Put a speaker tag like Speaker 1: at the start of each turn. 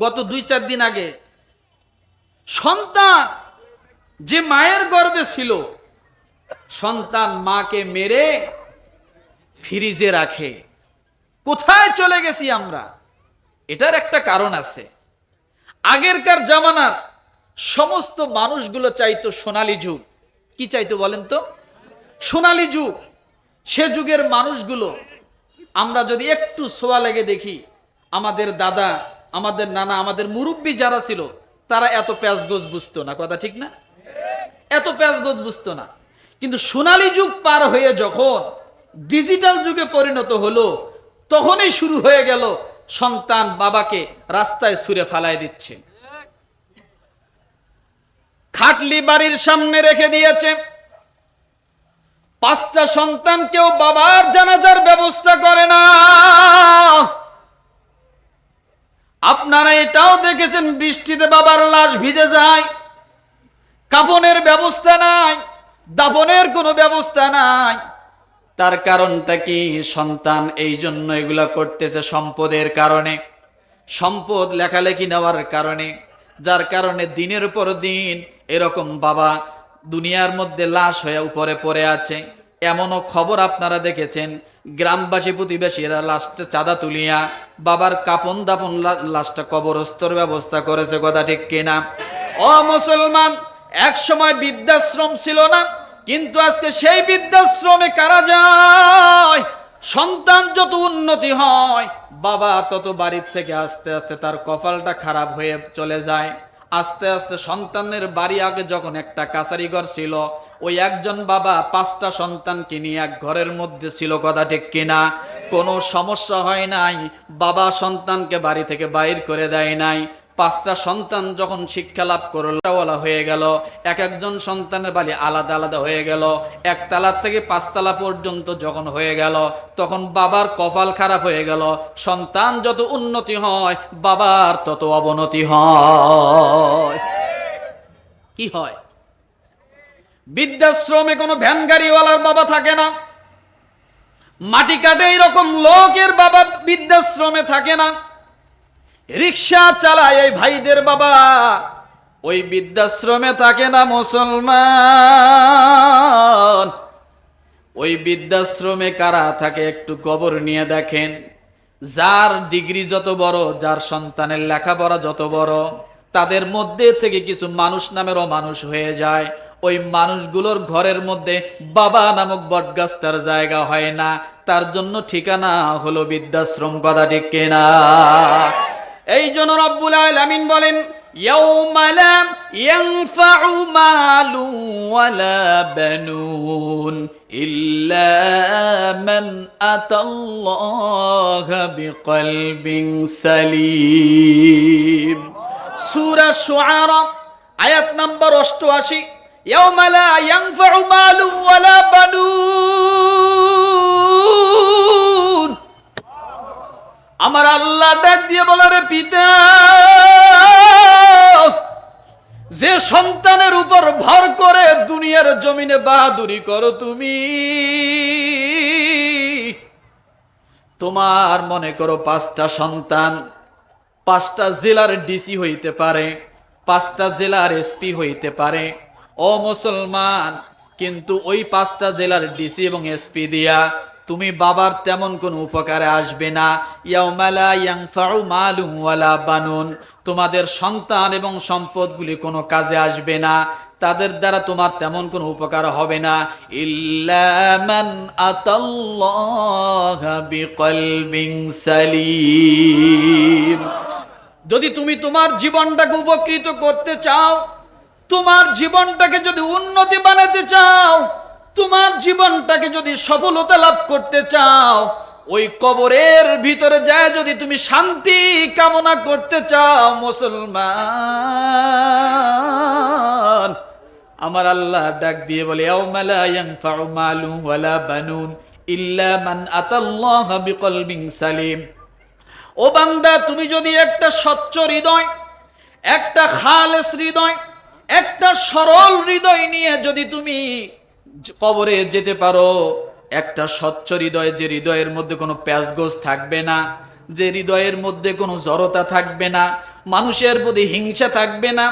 Speaker 1: গত দুই চার দিন আগে, সন্তান যে মায়ের গর্ভে ছিল, সন্তান মাকে মেরে ফ্রিজে রাখে। কোথায় চলে গেছি আমরা? এটার একটা কারণ আছে। আগেরকার জামানার সমস্ত মানুষগুলো চাইতো সোনালি যুগ। কি চাইতো বলেন তো? সোনালি যুগ। সে যুগের মানুষগুলো, আমরা যদি একটু সোয়া লেগে দেখি, আমাদের দাদা আমাদের নানা, আমাদের মুরব্বী যারা ছিল, তারা এত প্যাঁচগোজ বুঝতো না। কথা ঠিক না? এত প্যাঁচগোজ বুঝতো না। কিন্তু সোনালী যুগ পার হয়ে যখন ডিজিটাল যুগে পরিণত হলো, তখনই শুরু হয়ে গেল সন্তান বাবাকে রাস্তায় সুরে ফালায় দিচ্ছে। খাটলি বাড়ির সামনে রেখে দিয়েছে। পাঁচটা সন্তান কেউ বাবার জানাজার ব্যবস্থা করে না। আপনারা এটাও দেখেছেন, বৃষ্টিতে বাবার লাশ ভিজে যায়। কাপনের ব্যবস্থা নাই দাপনের কোনো ব্যবস্থা নাই। তার কারণটা কি? সন্তান এই জন্য এগুলা করতেছে সম্পদের কারণে, সম্পদ লেখালেখি নেওয়ার কারণে, যার কারণে দিনের পর দিন এরকম বাবা দুনিয়ার মধ্যে লাশ হয়ে উপরে পড়ে আছে। এমনও খবর আপনারা দেখেছেন, গ্রামবাসী প্রতিবেশীরা লাশটা চাঁদা তুলিয়া বাবার কাপন দাপন লা- লাশটা কবরস্তর ব্যবস্থা করেছে, কথা ঠিক কিনা? ও মুসলমান এক সময় বৃদ্ধাশ্রম ছিল না, কিন্তু আজকে সেই বৃদ্ধাশ্রমে কারা যায়? সন্তান যত উন্নতি হয়, বাবা তত বাড়ির থেকে আস্তে আস্তে তার কপালটা খারাপ হয়ে চলে যায়। আস্তে আস্তে সন্তানের বাড়ি আগে যখন একটা কাছারি ঘর ছিল, ওই একজন বাবা পাঁচটা সন্তানকে নিয়ে এক ঘরের মধ্যে ছিল, কথা ঠিক কিনা? কোনো সমস্যা হয় নাই, বাবা সন্তানকে বাড়ি থেকে বাইর করে দেয় নাই। পাঁচটা সন্তান যখন শিক্ষা লাভ করলা হয়ে গেল। এক একজন সন্তানের বাড়ি আলাদা আলাদা হয়ে গেল। একতলা থেকে পাঁচতলা পর্যন্ত যখন হয়ে গেল, তখন বাবার কপাল খারাপ হয়ে গেল। সন্তান যত উন্নতি হয়, বাবার তত অবনতি হয়। কি হয়? বৃদ্ধাশ্রমে কোনো ভ্যান গাড়িওয়ালার বাবা থাকে না। মাটি কাটে এরকম লোকের বাবা বৃদ্ধাশ্রমে থাকে না। রিক্সা চালায় এই ভাইদের বাবা। ওই বৃদ্ধাশ্রমে থাকে না মুসলমান। ওই বৃদ্ধাশ্রমে কারা থাকে একটু কবর নিয়ে দেখেন। যার ডিগ্রি যত বড়, যার সন্তানের লেখাপড়া যত বড়, তাদের মধ্যে থেকে কিছু মানুষ নামেরও মানুষ হয়ে যায়। ওই মানুষগুলোর ঘরের মধ্যে বাবা নামক বটগাছটার জায়গা হয় না। তার জন্য ঠিকানা হলো বৃদ্ধাশ্রম কথা ঠিক কিনা। এই জন্য রব্বুল আলামিন বলেন ইয়াউমালা ইয়ানফাউ মালু ওয়ালা বানুন ইল্লা মান আতাল্লাহা বিকলবিন সালিম। সূরা শুআরা, আয়াত নম্বর 88 ইয়াউমালা ইয়ানফাউ মালু ওয়ালা বানুন আমার আল্লাহ ডাক দিয়ে বলারে পিতা, যে সন্তানের উপর ভর করে দুনিয়ার জমিনে বাহাদুরি করো তুমি, তোমার মনে করো পাঁচটা সন্তান, পাঁচটা জেলার ডিসি হইতে পারে, পাঁচটা জেলার এসপি হইতে পারে। ও মুসলমান, কিন্তু ওই পাঁচটা জেলার ডিসি এবং এসপি দিয়া তুমি বাবার তেমন কোনো উপকারে আসবে না। বানুন। তোমাদের সন্তান এবং সম্পদগুলি কোনো কাজে আসবে না। তাদের দ্বারা তোমার তেমন কোনো উপকার হবে না। যদি তুমি তোমার জীবনটাকে উপকৃত করতে চাও, তোমার জীবনটাকে যদি উন্নতি বানাতে চাও তোমার জীবনটাকে যদি সফলতা লাভ করতে চাও, ওই কবরের ভিতরে যায় যদি তুমি শান্তি কামনা করতে চাও, মুসলমান। আমার আল্লাহ ডাক দিয়ে বলে বানুন ইল্লা মান আতাল্লাহা বিকলবিন সালিম। ও বান্দা, তুমি যদি একটা স্বচ্ছ হৃদয়, একটা খালেস হৃদয়, একটা সরল হৃদয় নিয়ে যদি তুমি কবরে যেতে পারো। একটা স্বচ্ছ হৃদয় যে হৃদয়ের মধ্যে কোনো প্যাঁচগোজ থাকবে না, যে হৃদয়ের মধ্যে কোনো জড়তা থাকবে না, মানুষের প্রতি হিংসা থাকবে না